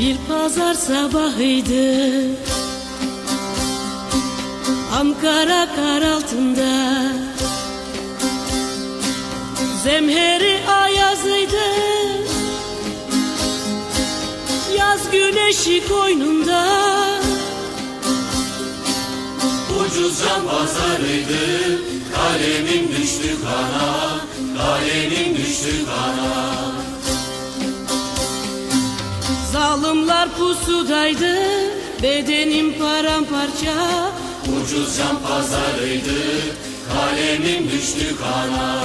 Bir pazar sabahıydı. Ankara kar altında. Zemheri ayazıydı. Yaz güneşi koynunda. Ucuz can pazarıydı. Kalemim düştü kana Kalemim düştü kana Zalimler pusudaydı Bedenim paramparça. Ucuz can pazarıydı Kalemim düştü kana.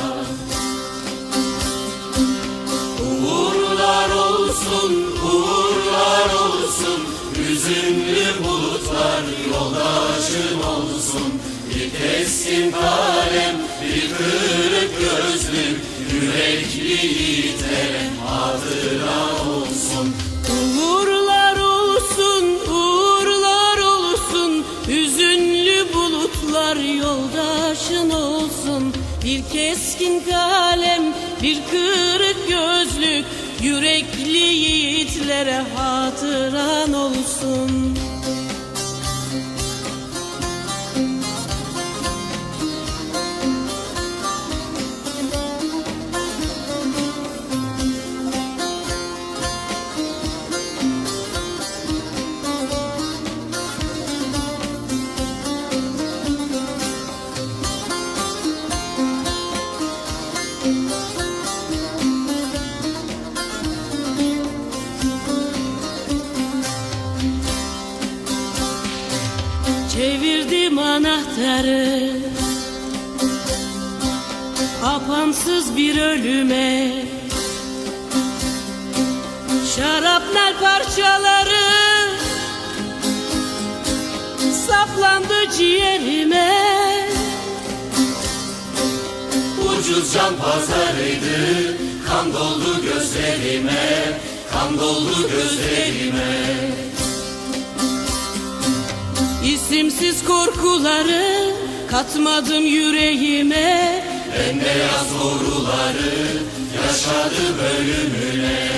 Uğurlar olsun, uğurlar olsun Hüzünlü bulutlar yoldaşın olsun. Bir keskin kalem, bir kırık gözlük Yürekli keskin kalem, bir kırık gözlük Yürekli yiğitlere hatıran olsun Çevirdim anahtarı. Apansız bir ölüme. Şarapnel parçaları. Saplandı ciğerime. Ucuz can pazarıydı Kan doldu gözlerime Kan doldu gözlerime İsimsiz korkuları Katmadım yüreğime. Bembeyaz doğruları Yaşadı bölümüne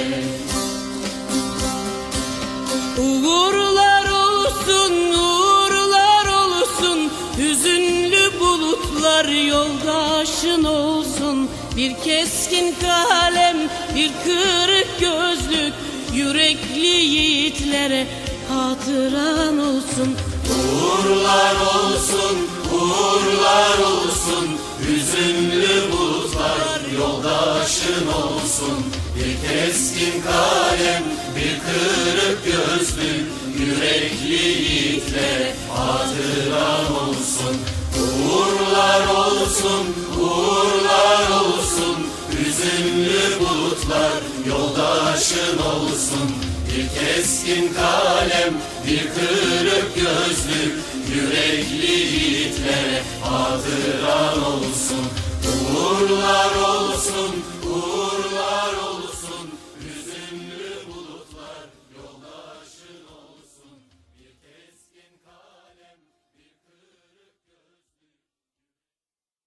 Uğurlar olsun, uğurlar olsun. Hüzünlü bulutlar yoldaşın olsun. Bir keskin kalem, bir kırık gözlük. Yürekli yiğitlere hatıran olsun Uğurlar olsun, uğurlar olsun. Hüzünlü bulutlar yoldaşın olsun. Bir keskin kalem, bir kırık gözlük Yürekli yiğitlere hatıran olsun. Uğurlar olsun, uğurlar olsun. Hüzünlü bulutlar yoldaşın olsun Bir keskin kalem, bir kırık gözlük Yürekli yiğitlere hatıran olsun Uğurlar olsun,